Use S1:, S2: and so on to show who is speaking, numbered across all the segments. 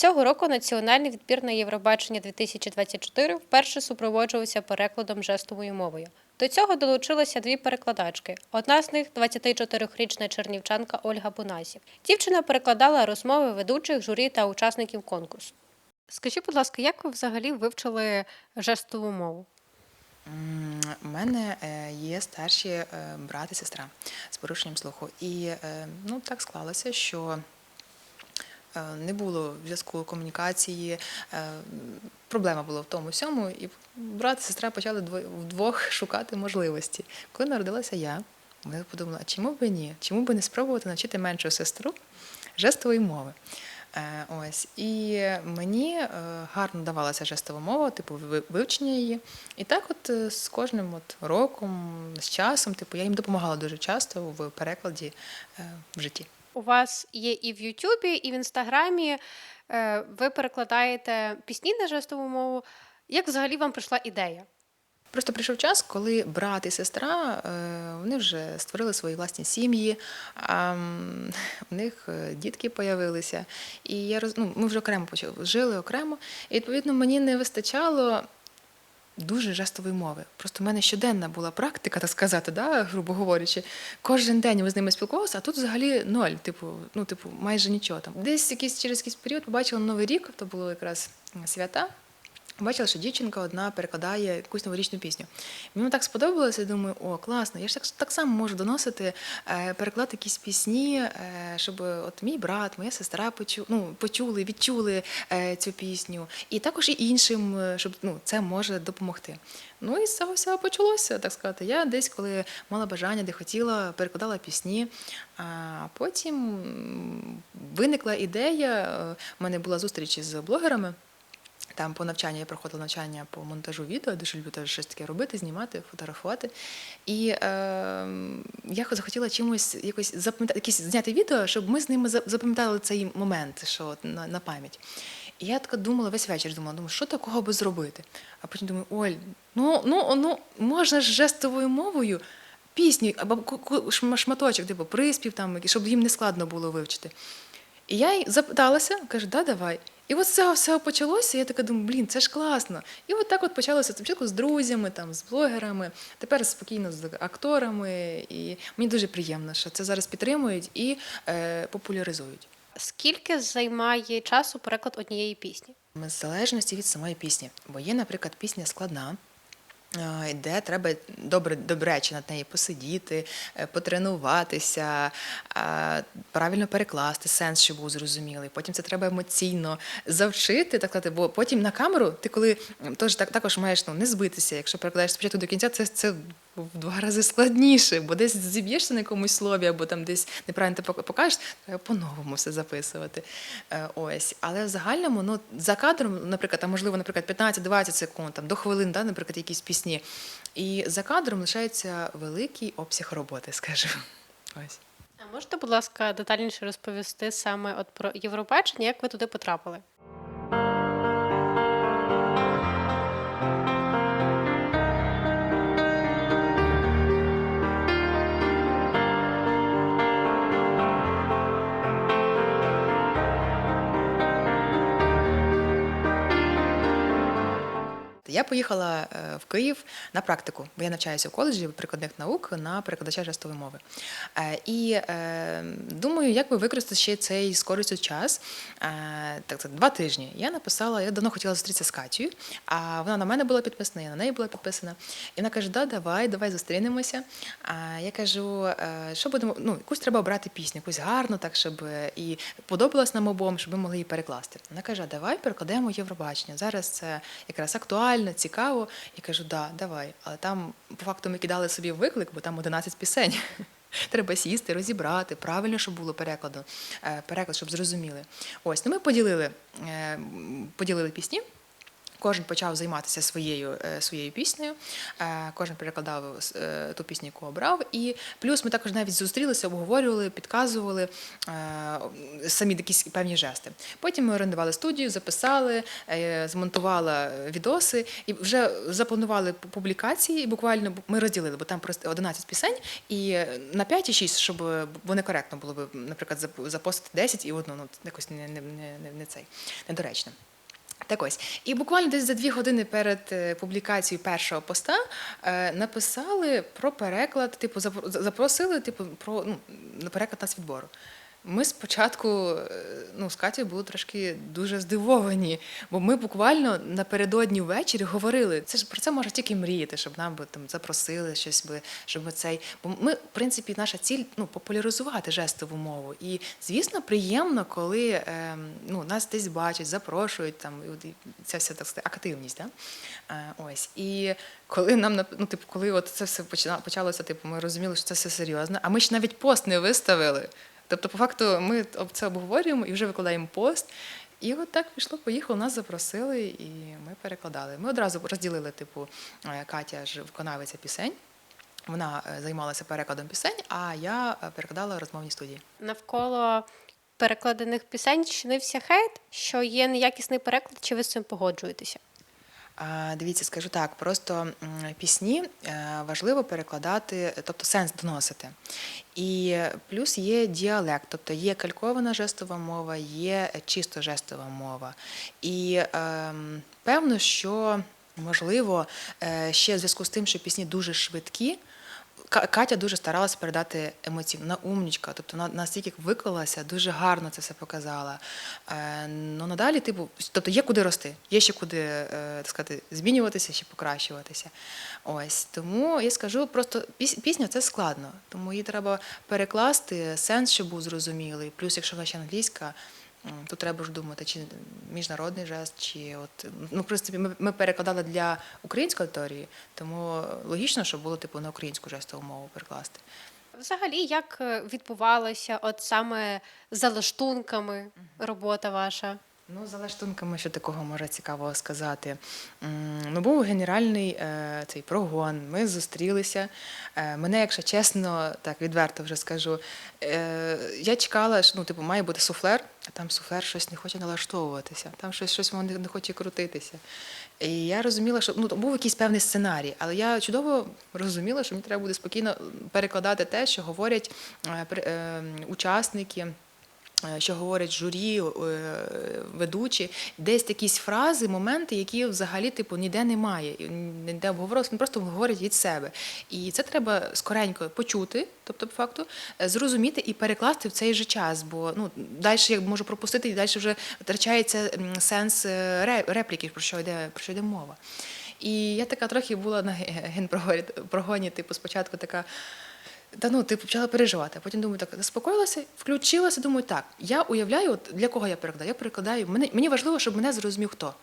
S1: Цього року національний відбір на Євробачення 2024 вперше супроводжувався перекладом жестовою мовою. До цього долучилися дві перекладачки. Одна з них 24-річна чернівчанка Ольга Бунасів. Дівчина перекладала розмови ведучих, журі та учасників конкурсу. Скажіть, будь ласка, як ви взагалі вивчили жестову мову?
S2: У мене е, є старші е, брат і сестра з порушенням слуху. І е, ну, так склалося, що не було зв'язку комунікації, е, проблема була в тому всьому, і брат і сестра почали вдвох шукати можливості. Коли народилася я, ми подумали, а чому б ні? Чому б не спробувати навчити меншу сестру жестової мови? Е, Ось і мені е, гарно давалася жестова мова, типу вивчення її. І так, от е, з кожним от роком, з часом, типу, я їм допомагала дуже часто в перекладі е, в житті.
S1: У вас є і в Ютубі, і в Інстаграмі. Е, Ви перекладаєте пісні на жестову мову. Як взагалі вам прийшла ідея?
S2: Просто прийшов час, коли брат і сестра е, вони вже створили свої власні сім'ї, у них е, дітки появилися. І я роз... ну, ми вже окремо почали жили окремо. І відповідно мені не вистачало. Дуже жестової мови. Просто в мене щоденна була практика, так сказати, да, грубо говорячи. Кожен день ми з ними спілкувалися, а тут взагалі ноль, типу, ну, типу, майже нічого там. Десь якийсь через якийсь період побачила новий рік, то було якраз свята. Бачила, що дівчинка одна перекладає якусь новорічну пісню. Мені так сподобалося, думаю, о, класно, я ж так, так само можу доносити, е, перекладати якісь пісні, е, щоб от мій брат, моя сестра почу, ну, почули, відчули е, цю пісню. І також і іншим, щоб ну, це може допомогти. Ну і з цього всього почалося, так сказати. Я десь, коли мала бажання, де хотіла, перекладала пісні. А потім виникла ідея. У мене була зустріч із блогерами. Там по навчанню я проходила навчання по монтажу відео, дуже люблю теж щось таке робити, знімати, фотографувати. І е, я захотіла чимось якось запам'ятати, якісь зняти відео, щоб ми з ними запам'ятали цей момент, що от на, на пам'ять. І я така думала весь вечір, думала, думаю, що такого би зробити. А потім думаю, Оль, ну, ну, ну можна ж жестовою мовою пісню або шматочок, типу приспів, там, щоб їм не складно було вивчити. І я запиталася, кажу, да, давай. І от з цього всього почалося, я така думаю, блін, це ж класно. І от так от почалося спочатку з друзями, там, з блогерами, тепер спокійно з акторами. І мені дуже приємно, що це зараз підтримують і е, популяризують.
S1: Скільки займає часу переклад однієї пісні?
S2: В залежності від самої пісні. Бо є, наприклад, пісня складна. Де треба добре добрече над нею посидіти, е, потренуватися, правильно перекласти сенс, щоб був зрозумілий. Потім це треба емоційно завчити, так сказати, бо потім на камеру ти коли тож так також маєш ну, не збитися. Якщо перекладаєш спочатку до кінця, це, це в два рази складніше, бо десь зіб'єшся на якомусь слові, або там десь неправильно ти покажеш, треба по-новому все записувати. Е, Ось. Але в загальному, ну, за кадром, наприклад, там, можливо, наприклад, 15-20 секунд, там, до хвилин, да, наприклад, якісь пісні. І за кадром лишається великий обсяг роботи, скажімо. Ось.
S1: А можете, будь ласка, детальніше розповісти саме от про Євробачення, як ви туди потрапили?
S2: Я поїхала е, в Київ на практику, бо я навчаюся в коледжі прикладних наук на перекладача жестової мови. Е, І е, думаю, як би використати ще цей з користю час. Так, це два тижні. Я написала, я давно хотіла зустрітися з Катєю, а вона на мене була підписана, я на неї була підписана. І вона каже: да, давай, давай зустрінемося. А я кажу, що будемо, ну, якусь треба обрати пісню, якусь гарну, так, щоб і подобалась нам обом, щоб ми могли її перекласти. Вона каже, давай перекладемо Євробачення. Зараз це якраз актуально, цікаво. Я кажу, да, давай. Але там по факту ми кидали собі виклик, бо там 11 пісень. Треба сісти, розібрати, правильно, щоб було перекладу, е, переклад, щоб зрозуміли. Ось, ну ми поділили, е, поділили пісні. Кожен почав займатися своєю, е, своєю піснею, е, кожен перекладав е, ту пісню, яку обрав. І плюс ми також навіть зустрілися, обговорювали, підказували самі якісь певні жести. Потім ми орендували студію, записали, змонтувала відоси і вже запланували публікації. І буквально ми розділили, бо там просто 11 пісень, і на 5 і 6, щоб бо некоректно було б, наприклад, зап- запостити 10 і одну, ну якось не, не, не, не цей недоречно. Так ось. І буквально десь за дві години перед е, публікацією першого поста е, написали про переклад, типу, запро- запросили типу, про ну, на переклад нацвідбору. Ми спочатку е, ну, з Катєю були трошки дуже здивовані, бо ми буквально напередодні ввечері говорили, це ж про це можна тільки мріяти, щоб нам би там запросили щось би, щоб ми цей. Бо ми, в принципі, наша ціль ну, популяризувати жестову мову. І, звісно, приємно, коли е, ну, нас десь бачать, запрошують там, і ця вся так сказати, активність. Да? Е, ось. І коли нам ну, типу, коли от це все почалося, типу, ми розуміли, що це все серйозно, а ми ж навіть пост не виставили. Тобто, по факту, ми це обговорюємо і вже викладаємо пост. І от так пішло, поїхало, нас запросили, і ми перекладали. Ми одразу розділили, типу, е, Катя ж виконавиця пісень. Вона е, займалася перекладом пісень, а я е, перекладала розмовні студії.
S1: Навколо перекладених пісень чинився хейт, що є неякісний переклад, чи ви з цим погоджуєтеся?
S2: Дивіться, скажу так, просто пісні е, важливо перекладати, тобто сенс доносити. І плюс є діалект, тобто є калькована жестова мова, є чисто жестова мова. І ем, певно, що можливо е, ще в зв'язку з тим, що пісні дуже швидкі. Ка- Катя дуже старалася передати емоційно, вона умнічка, тобто вона настільки виклалася, дуже гарно це все показала. Е, ну надалі, типу, тобто є куди рости, є ще куди е, так сказати, змінюватися, ще покращуватися. Ось тому я скажу, просто піс- пісня це складно, тому її треба перекласти, сенс, щоб був зрозумілий. Плюс, якщо вона ще англійська, то треба ж думати, чи міжнародний жест, чи от ну, в принципі, ми, ми перекладали для української аудиторії, тому логічно, що було типу на українську жестову мову перекласти.
S1: Взагалі, як е, відбувалося от саме за лаштунками робота ваша?
S2: Ну, за лаштунками, що такого можна цікавого сказати. Ну, був генеральний е, цей прогон. Ми зустрілися. Е, мене, якщо чесно, так відверто вже скажу. Е, я чекала, що ну, типу, має бути суфлер, а там суфлер щось не хоче налаштовуватися, там щось, щось воно не, хоче крутитися. І я розуміла, що ну, то був якийсь певний сценарій, але я чудово розуміла, що мені треба буде спокійно перекладати те, що говорять е, е, учасники. Е, Що говорять журі, е, ведучі, десь якісь фрази, моменти, які взагалі типу ніде немає, ніде обговорилось, вони просто говорять від себе. І це треба скоренько почути, тобто, по факту, е, зрозуміти і перекласти в цей же час. Бо ну далі я можу пропустити, і далі вже втрачається сенс репліки, про що йде про що йде мова. І я така трохи була на генпрогоні, типу, спочатку така. Та ну, типу, почала переживати. А потім думаю, так заспокоїлася, включилася, думаю, так, я уявляю, от для кого я перекладаю. Я перекладаю, мені, мені важливо, щоб мене зрозумів хто.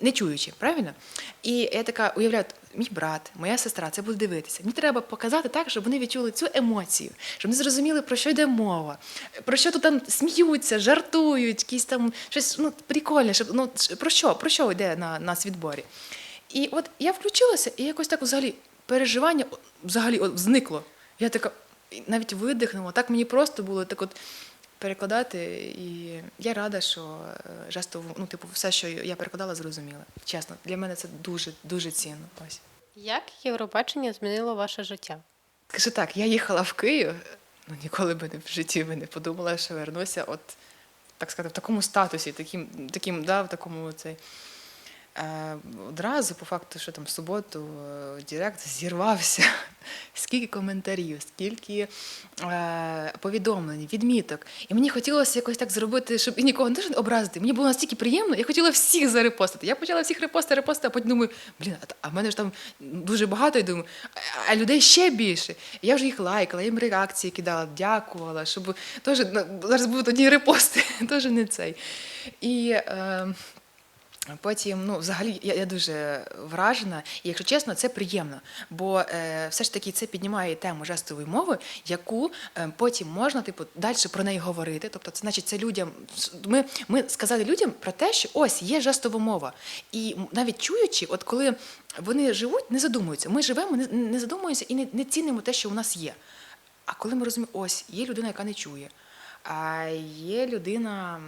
S2: Не чуючи, правильно? І я така уявляю, мій брат, моя сестра, це буде дивитися. Мені треба показати так, щоб вони відчули цю емоцію, щоб вони зрозуміли, про що йде мова, про що тут там сміються, жартують, якісь там щось ну, прикольне, щоб, ну, про що, про що йде на, на світборі. І от я включилася, і якось так взагалі переживання взагалі зникло. Я така навіть видихнула. Так мені просто було так от перекладати. І я рада, що е, жестово, ну, типу, все, що я перекладала, зрозуміла. Чесно, для мене це дуже, дуже цінно. Ось.
S1: Як Євробачення змінило ваше життя?
S2: Скажу так, я їхала в Київ, ну ніколи би не в житті би не подумала, що вернуся, от так сказати, в такому статусі, таким, таким да, в такому цей. Е, одразу, по факту, що там в суботу е, Директ зірвався. Скільки коментарів, скільки е, повідомлень, відміток. І мені хотілося якось так зробити, щоб і нікого не образити. Мені було настільки приємно, я хотіла всіх зарепостити. Я почала всіх репостити, репостити, а потім думаю, блін, а, в мене ж там дуже багато, і думаю, а, людей ще більше. І я вже їх лайкала, їм реакції кидала, дякувала, щоб теж ну, зараз будуть одні репости, теж не цей. І е, Потім, ну, взагалі, я, я дуже вражена, і якщо чесно, це приємно, бо е, все ж таки це піднімає тему жестової мови, яку е, потім можна, типу, далі про неї говорити. Тобто, це значить, це людям. Ми, ми сказали людям про те, що ось є жестова мова. І навіть чуючи, от коли вони живуть, не задумуються. Ми живемо, не, не задумуємося і не, не цінимо те, що у нас є. А коли ми розуміємо, ось є людина, яка не чує, а є людина.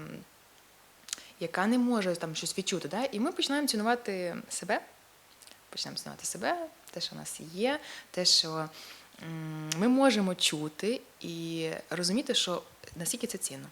S2: Яка не може там щось відчути. Да? І ми починаємо цінувати себе, починаємо цінувати себе, те, що в нас є, те, що ми можемо чути і розуміти, що наскільки це цінно.